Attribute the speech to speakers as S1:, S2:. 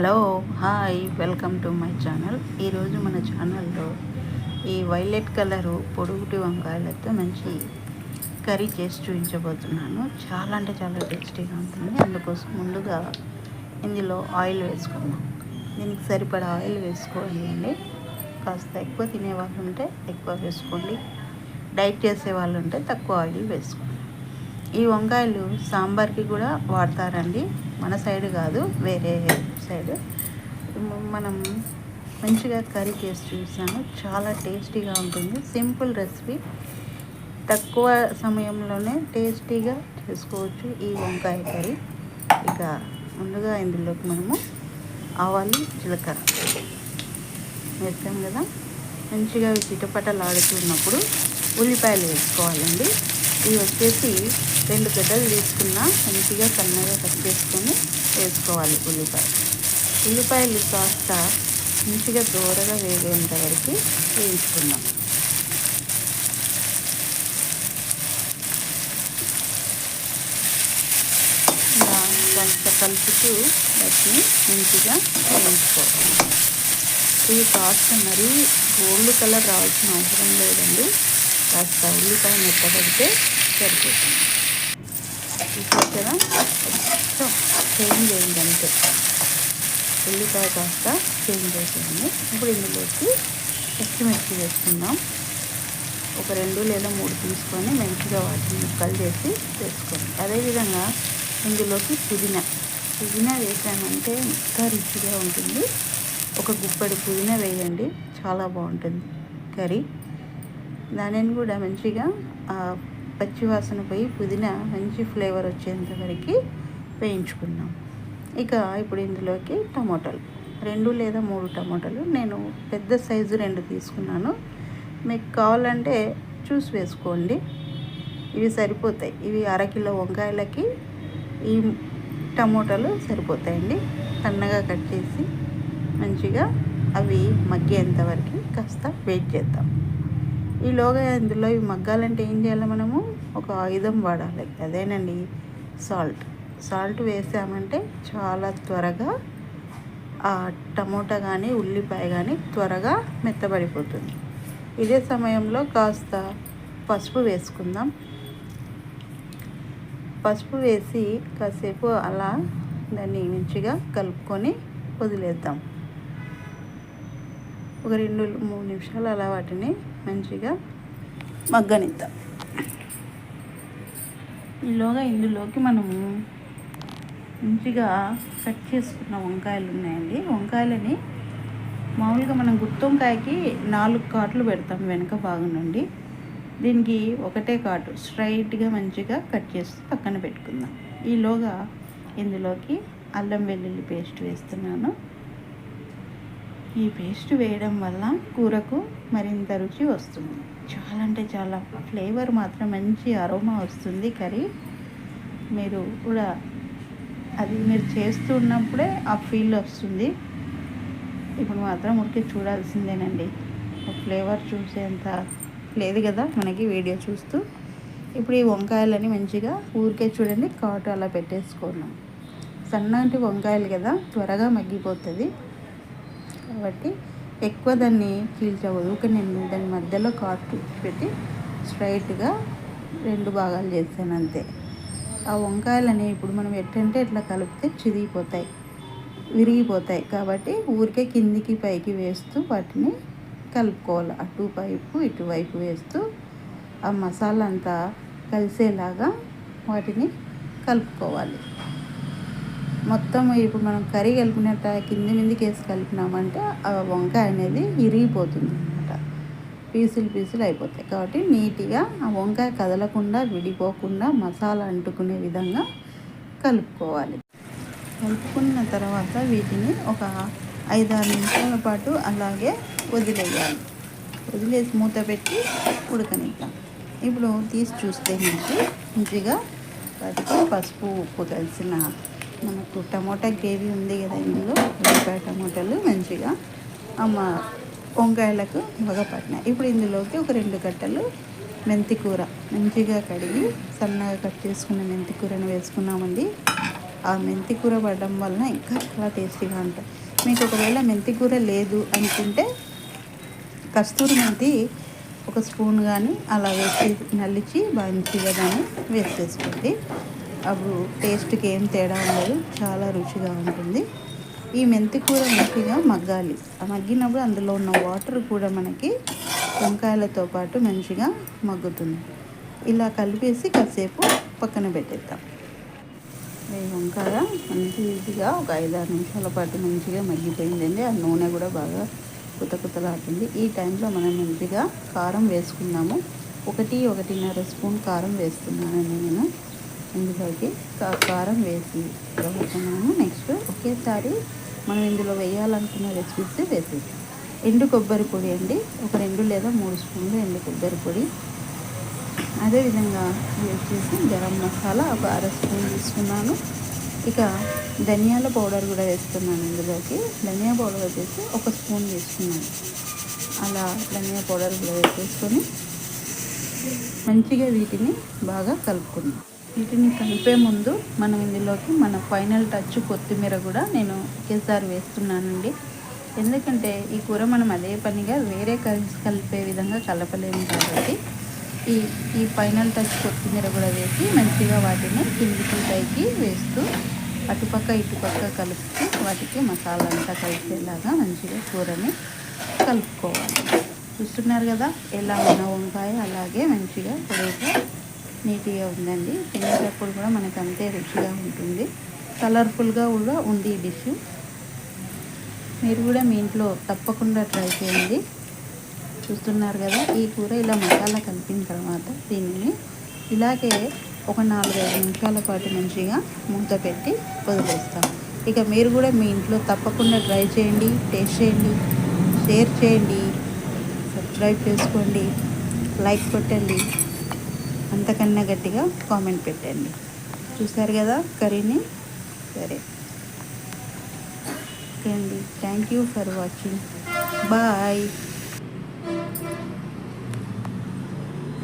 S1: Hello hi welcome to my channel. ఈరోజు మన ఛానల్లో ఈ వైలెట్ కలరు పొడుగుటి వంకాయలతో మంచి కర్రీ చేసి చూపించబోతున్నాను. చాలా అంటే చాలా టేస్టీగా ఉంటుంది. అందుకోసం ముందుగా ఇందులో ఆయిల్ వేసుకుందాం. దీనికి సరిపడా ఆయిల్ వేసుకోండి కాస్త ఎక్కువ తినే వాళ్ళు ఉంటే ఎక్కువ వేసుకోండి. డైట్ చేసే వాళ్ళు ఉంటే తక్కువ ఆయిల్ వేసుకోండి. ఈ వంకాయలు సాంబార్కి కూడా వాడతారండి. మన సైడ్ కాదు వేరే సైడ్. మనం మంచిగా కర్రీ చేసి చూసాను చాలా టేస్టీగా ఉంటుంది. Simple recipe. తక్కువ సమయంలోనే టేస్టీగా చేసుకోవచ్చు ఈ వంకాయ కర్రీ. ఇక ముందుగా ఇందులోకి మనము ఆవాలు జీలకర్ర. వేస్తాం కదా. మంచిగా చిటపటలు ఆడుతున్నప్పుడు ఉల్లిపాయలు వేసుకోవాలండి. ఇవి వచ్చేసి రెండు గడ్డలు తీసుకున్న మంచిగా సన్నగా కట్ చేసుకొని వేసుకోవాలి ఉల్లిపాయ. ఉల్లిపాయలు కాస్త మంచిగా దూరగా వేగేంత వరకు వేయించుకుందాం. కాస్త కలుపుతూ వాటిని మంచిగా వేయించుకోవాలి. ఇవి కాస్త మరీ గోల్డ్ కలర్ రావాల్సిన అవసరం లేదండి. కాస్త ఉల్లిపాయ మెత్తపడితే సరిపోతుంది. ఇప్పుడు కదా చేంజ్ అయింది అంతే. ఉల్లిపాయ కాస్త చేంజ్ అవుతుంది ఇప్పుడు ఇందులోకి పచ్చిమిర్చి వేసుకుందాం. ఒక రెండు లేదా మూడు తీసుకొని మంచిగా వాటిని ముక్కలు చేసి వేసుకోండి. అదేవిధంగా ఇందులోకి పుదీనా. పుదీనా వేసామంటే ఇంకా రుచిగా ఉంటుంది. ఒక గుప్పడి పుదీనా వేయండి. చాలా బాగుంటుంది. కర్రీ. దానిని కూడా మంచిగా పచ్చివాసన పోయి పుదీనా మంచి ఫ్లేవర్ వచ్చేంత వరకు ఇక ఇప్పుడు ఇందులోకి టమోటాలు. రెండు లేదా మూడు టమోటాలు. నేను పెద్ద సైజు రెండు తీసుకున్నాను. మీకు కావాలంటే చూసి వేసుకోండి. ఇవి సరిపోతాయి. ఇవి అరకిలో వంకాయలకి ఈ టమోటాలు సరిపోతాయండి. సన్నగా కట్ చేసి మంచిగా అవి మగ్గేంత వరకు కాస్త వెయిట్ చేద్దాం. ఈలోగా ఇందులో ఇవి మగ్గాలంటే ఏం చేయాలి మనము? ఒక ఆయుధం వాడాలి. అదేనండి సాల్ట్. సాల్ట్ వేసామంటే చాలా త్వరగా ఆ టమోటా కానీ ఉల్లిపాయ కానీ త్వరగా మెత్తబడిపోతుంది. ఇదే సమయంలో కాస్త పసుపు వేసుకుందాం. పసుపు వేసి కాసేపు అలా దాన్ని మంచిగా కలుపుకొని వదిలేద్దాం. ఒక రెండు మూడు నిమిషాలు అలా వాటిని మంచిగా మగ్గనిద్దాం. ఈలోగా ఇందులోకి మనము మంచిగా కట్ చేసుకున్న వంకాయలు ఉన్నాయండి. వంకాయలని మామూలుగా మనం గుత్తి వంకాయకి నాలుగు కాట్లు పెడతాం వెనక భాగం నుండి. దీనికి ఒకటే కాటు స్ట్రైట్గా మంచిగా కట్ చేసి పక్కన పెట్టుకుందాం. ఈలోగా ఇందులోకి అల్లం వెల్లుల్లి పేస్ట్ వేస్తున్నాను. ఈ పేస్ట్ వేయడం వల్ల కూరకు మరింత రుచి వస్తుంది. చాలా అంటే చాలా ఫ్లేవర్ మాత్రం మంచి అరోమా వస్తుంది కర్రీ. మీరు కూడా అది మీరు చేస్తున్నప్పుడే ఆ ఫీల్ వస్తుంది. ఇప్పుడు మాత్రం ఊరికే చూడాల్సిందేనండి. ఆ ఫ్లేవర్ చూసేంత లేదు కదా మనకి వీడియో చూస్తూ. ఇప్పుడు ఈ వంకాయలని మంచిగా ఊరికే చూడండి కాటు అలా పెట్టేసుకున్నాం సన్నటి వంకాయలు కదా త్వరగా మగ్గిపోతుంది. కాబట్టి ఎక్కువ దాన్ని కీల్చకూడదు ఊరికే నేను దాని మధ్యలో కాటు పెట్టి స్ట్రైట్గా రెండు భాగాలు చేస్తాను అంతే. ఆ వంకాయలని ఇప్పుడు మనం ఎట్టంటే ఇట్లా కలిపితే చిరిగిపోతాయి విరిగిపోతాయి కాబట్టి ఊరికే కిందికి పైకి వేస్తూ వాటిని కలుపుకోవాలి. అటు పైపు ఇటువైపు వేస్తూ ఆ మసాలా అంతా కలిసేలాగా వాటిని కలుపుకోవాలి. మొత్తం ఇప్పుడు మనం కర్రీ కలిపినట్ట కింది మిందికి వేసి కలిపినామంటే ఆ వంకాయ అనేది ఇరిగిపోతుంది అనమాట పీసులు పీసులు అయిపోతాయి. కాబట్టి నీట్గా ఆ వంకాయ కదలకుండా విడిపోకుండా మసాలా అంటుకునే విధంగా కలుపుకోవాలి. కలుపుకున్న తర్వాత వీటిని ఒక ఐదారు నిమిషాల పాటు అలాగే వదిలేయాలి. వదిలేసి మూత పెట్టి ఉడకనిద్దాం. ఇప్పుడు తీసి చూస్తే నుంచి మంచిగా వాటికి పసుపు ఉప్పు కలిసిన మనకు టమోటా గ్రేవీ ఉంది కదా ఇందులో. ఉల్లిపాయ టమోటాలు మంచిగా. అమ్మ వంకాయలకు బాగా ఇప్పుడు ఇందులోకి ఒక రెండు గట్టలు మెంతి కూర. మంచిగా కడిగి సన్నగా కట్ చేసుకున్న మెంతి కూరను వేసుకున్నామండి. ఆ మెంతి కూర పడడం వలన ఇంకా చాలా టేస్టీగా ఉంటుంది. మీకు ఒకవేళ మెంతి కూర లేదు అనుకుంటే కస్తూరి మెంతి ఒక స్పూన్ కానీ అలా వేసి నలిచి మంచిగా దాన్ని వేసేసుకోండి. అప్పుడు టేస్ట్కి ఏం తేడా ఉండదు. చాలా రుచిగా ఉంటుంది. ఈ మెంతి కూర మంచిగా మగ్గాలి. ఆ మగ్గినప్పుడు అందులో ఉన్న వాటర్ కూడా మనకి వంకాయలతో పాటు మంచిగా మగ్గుతుంది. ఇలా కలిపేసి కాసేపు పక్కన పెట్టేద్దాం. ఈ వంకాయ మంచిగా ఒక ఐదారు నిమిషాల పాటు మంచిగా మగ్గిపోయిందండి. ఆ నూనె కూడా బాగా కుత కుతలాడుతుంది. ఈ టైంలో మనం మంచిగా కారం వేసుకుందాము. ఒకటి ఒకటిన్నర స్పూన్ కారం వేస్తున్నానండి నేను. ఇందులోకి కారం వేసి వేసుకున్నాము నెక్స్ట్ ఒకేసారి మనం ఇందులో వేయాలనుకున్న రెసిపీస్ వేసేసి ఎండు కొబ్బరి పొడి అండి. ఒక రెండు లేదా మూడు స్పూన్లు ఎండు కొబ్బరి పొడి. అదేవిధంగా వచ్చేసి గరం మసాలా ఒక అర స్పూన్ తీసుకున్నాను. ఇక ధనియాల పౌడర్ కూడా వేస్తున్నాను ఇందులోకి. ధనియా పౌడర్ వచ్చేసి ఒక స్పూన్ వేసుకున్నాను అలా ధనియా పౌడర్ కూడా వేసేసుకొని మంచిగా వీటిని బాగా కలుపుకున్నాం వీటిని కలిపే ముందు మనం ఇందులోకి మన ఫైనల్ టచ్ కొత్తిమీర కూడా నేను ఒకేసారి వేస్తున్నానండి. ఎందుకంటే ఈ కూర మనం అదే పనిగా వేరే కలిసి కలిపే విధంగా కలపలేము కాబట్టి ఈ ఈ ఫైనల్ టచ్ కొత్తిమీర కూడా వేసి మంచిగా వాటిని కిందికి పైకి వేస్తూ అటుపక్క ఇటుపక్క కలుపుతూ వాటికి మసాలా అంతా కలిపేలాగా మంచిగా కూరని కలుపుకోవాలి. చూస్తున్నారు కదా ఎలా ఉన్న వంకాయ అలాగే మంచిగా పొడిగా నీట్గా ఉందండి. తినేటప్పుడు కూడా మనకు అంతే రుచిగా ఉంటుంది. కలర్ఫుల్గా కూడా ఉంది ఈ డిష్. మీరు కూడా మీ ఇంట్లో తప్పకుండా ట్రై చేయండి. చూస్తున్నారు కదా ఈ కూర ఇలా మసాలా కలిపిన తర్వాత దీనిని ఇలాగే ఒక నాలుగైదు నిమిషాల పాటు మంచిగా మూత పెట్టి వదిలేస్తాం. ఇక మీరు కూడా మీ ఇంట్లో తప్పకుండా ట్రై చేయండి టేస్ట్ చేయండి షేర్ చేయండి సబ్స్క్రైబ్ చేసుకోండి లైక్ కొట్టండి. అంతకన్నా గట్టిగా కామెంట్ పెట్టండి. చూసారు కదా కర్రీని సరే. ఓకే అండి. Thank you for watching. Bye.